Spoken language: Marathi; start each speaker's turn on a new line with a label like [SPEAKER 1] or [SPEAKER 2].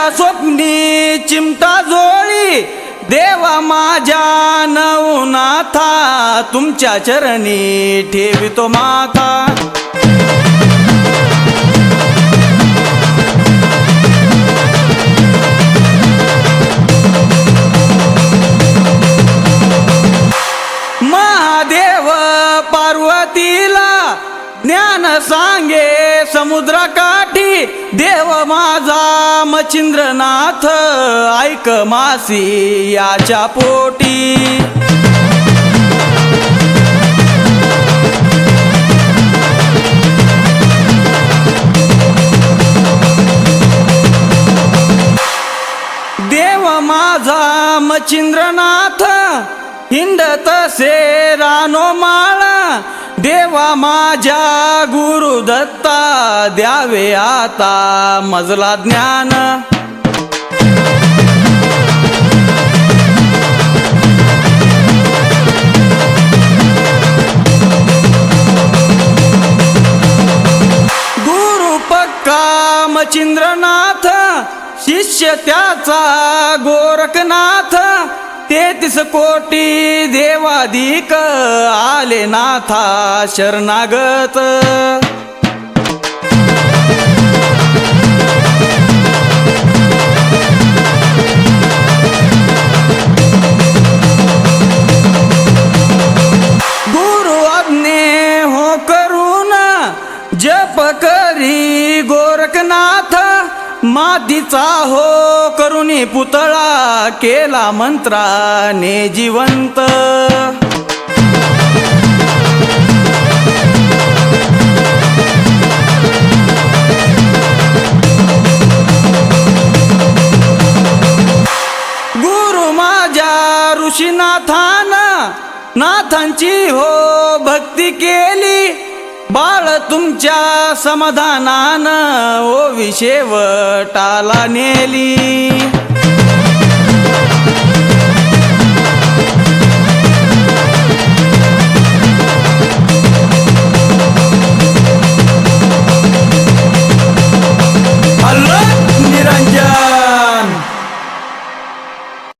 [SPEAKER 1] माझ्या स्वप्नी चिमटा जोळी देवा माझ्या नवनाथा तुमच्या चरणी ठेवितो माता. महादेव पार्वतीला ज्ञान सांगे समुद्रकाठी देव माझा मच्छिंद्रनाथ ऐक मासी याच्या पोटी. देव माझा मच्छिंद्रनाथ हिंद तसे रानो माळ. देवा माझ्या गुरुदत्ता द्यावे आता मजला ज्ञान. गुरु पक्का मच्छिंद्रनाथ शिष्य त्याचा गोरखनाथ. तेहतीस कोटी देवाधिक आले नाथा शरणागत. गुरु आज्ञे हो करून जप करी गोरखनाथ मातीचा हो करू पुतळा केला मंत्राने जिवंत. गुरु माझ्या ऋषीनाथान नाथांची हो भक्ती केली. बाळ तुमच्या समाधानान शेवटाला नेली.